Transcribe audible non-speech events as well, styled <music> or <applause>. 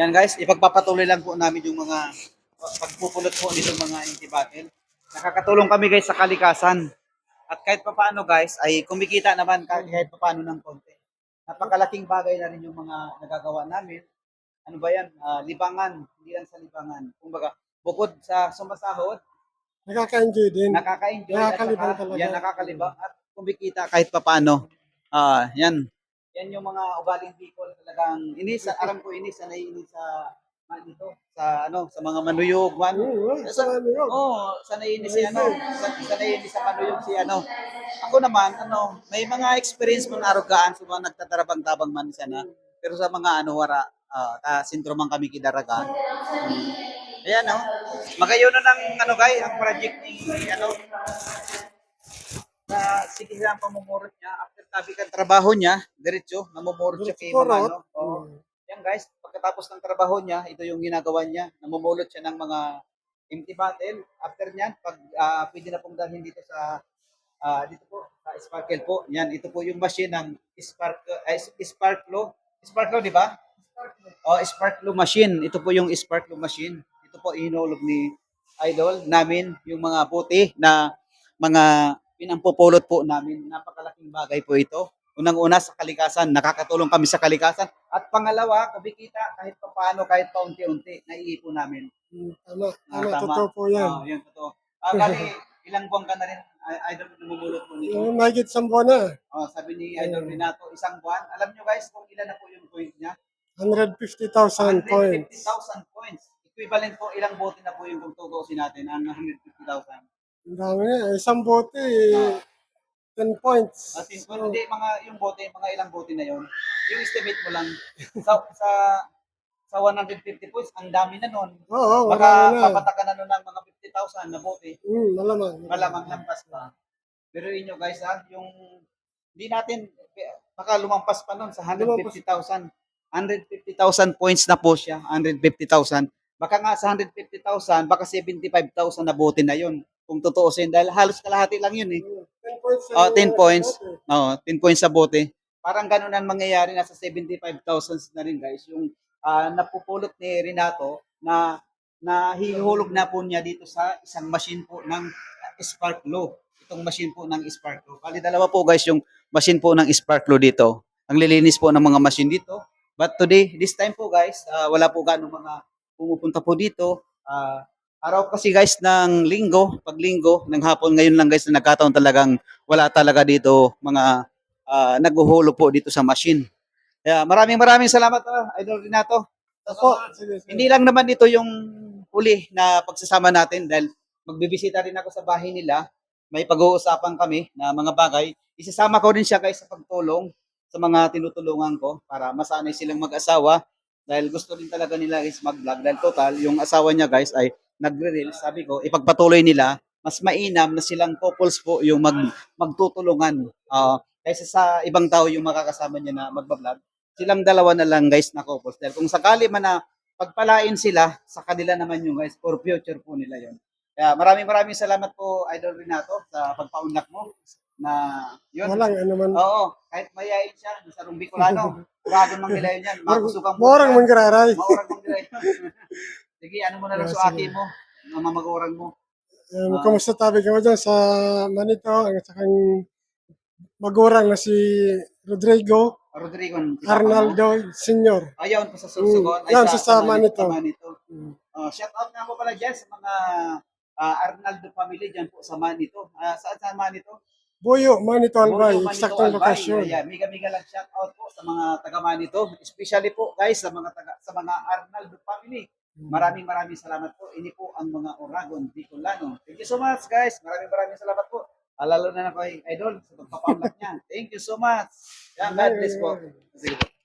Yan guys, ipagpapatuloy lang po namin yung mga pagpupulot po nitong mga anti-battle. Nakakatulong kami guys sa kalikasan. At kahit papaano guys, ay kumikita naman kahit, kahit papaano ng konti. Napakalaking bagay na rin yung mga nagagawa namin. Ano ba yan? Ah, libangan, hindi lang sa libangan. Kumbaga, bukod sa sumasahod, Nakaka-enjoy din. nakaka-enjoy Nakakalibang talaga. yan nakakalibang at kumikita kahit papaano. Ah, yan. Yan yung mga ugaling Bicol talagang ini sa alam ko ini sanay ini sa man sa ano sa mga manuyog man. Oo, Sa, sa yun? oh, sanay ini si ano, sa- sanay ini sa manuyog si ano. Ako naman ano, may mga experience man arugaan sa mga nagtatarabang-tabang man sana. Pero sa mga ano wara ah, ta sentro man kami kidaraga. Ayan no. Magayon na ng ano gay ang project ni ano na sige siya ang pamumurot niya after tabi kan trabaho niya diretso namumurot siya kay Purot. ano oh. yan guys pagkatapos ng trabaho niya ito yung ginagawa niya namumulot siya ng mga empty bottle after niyan pag ah, pwede na pong dalhin dito sa ah, dito po sa sparkle po yan ito po yung machine ng spark ay sparklo sparklo di ba Oh, Sparklo machine. Ito po yung Sparklo machine. Ito po inulog ni Idol namin yung mga puti na mga pinampupulot po namin. Napakalaking bagay po ito. Unang-una sa kalikasan, nakakatulong kami sa kalikasan. At pangalawa, kumikita kahit pa paano, kahit paunti-unti, naiipon namin. Mm, Tama, Ah, tama, totoo po yan. Oh, yan totoo. Ah, bali, <laughs> ilang buwan ka na rin, Idol, namumulot po nito. Yung mahigit sa buwan na, Oh, sabi ni Idol Renato, isang buwan. Alam nyo guys, kung ilan na po yung point niya? 150,000 points. 150,000 points. Equivalent po ilang bote na po yung kung tutuusin natin ang 150,000. Ang dami na. Isang bote, 10 points. At in, kung hindi mga yung bote, mga ilang bote na yon, yung estimate mo lang <laughs> sa sa sa 150 points, ang dami na nun. Oo, Baka marami na. papatakan na nun ng mga 50,000 na bote. Mm, malamang. Malamang lampas pa. Pero inyo guys ha, yung hindi natin baka lumampas pa nun sa 150,000. 150,000 points na po siya, 150,000. Baka nga sa 150,000, baka 75,000 na bote na yun. Kung tutuusin, dahil halos kalahati lang yun eh. 10 points. sa Oh, 10 bote. points. Oo, 10 points sa bote. Parang ganun ang mangyayari, nasa 75,000 na rin guys. Yung ah, napupulot ni Renato na na hihulog na po niya dito sa isang machine po ng Sparklo. Itong machine po ng Sparklo. Kali dalawa po guys yung machine po ng Sparklo dito. Ang lilinis po ng mga machine dito. But today, this time po guys, ah, wala po ganong mga pumupunta po dito. Ah, araw kasi guys ng linggo, pag linggo, ng hapon ngayon lang guys na nagkataon talagang wala talaga dito mga ah, naghuhulog po dito sa machine. Kaya maraming maraming salamat ah, Idol Renato. Opo. Hindi lang naman ito yung huli na pagsasama natin dahil magbibisita rin ako sa bahay nila. May pag-uusapan kami na mga bagay. Isasama ko rin siya guys sa pagtulong sa mga tinutulungan ko para masanay silang mag-asawa dahil gusto rin talaga nila guys mag-vlog dahil total yung asawa niya guys ay nagre-reel sabi ko ipagpatuloy nila mas mainam na silang couples po yung mag magtutulungan Ah, kaysa sa ibang tao yung makakasama niya na magba-vlog silang dalawa na lang guys na couples dahil kung sakali man na pagpalain sila sa kanila naman yung guys for future po nila yon kaya maraming maraming salamat po Idol Renato sa pagpaunlak mo na yun Walang ano man. Oo, kahit mayayin siya, sa Rumbi Colano, kurado <laughs> mang nila yun yan. Makusugang mo. Morang manggararay. Maurang <laughs> mang nila yun. Sige, ano mo na lang Ah, suati sige. mo, mga mamagurang mo. Um, Kumusta tabi ka mo dyan sa Manito, ang sakang magurang na si Rodrigo Rodrigo? Arnaldo Senior. Ayun, pa sa Sursugon. Yan, sa sama nito. Sama nito. Mm. Oh, shout out nga po pala dyan sa mga ah, Arnaldo family dyan po sa Manito. Ah, saan sa Manito? Buyo, Manito Albay, Manito, eksaktong Albay. lokasyon. Ayan, mega mega lang shout out po sa mga taga Manito, especially po guys sa mga taga sa mga Arnaldo family. Maraming maraming salamat po. Ini po ang mga Oragon Bicolano. Thank you so much guys. Maraming maraming salamat po. Ah, Lalo na na kay Idol sa pagpapaunlak niya. Thank you so much. Yan, God bless po. Sige po.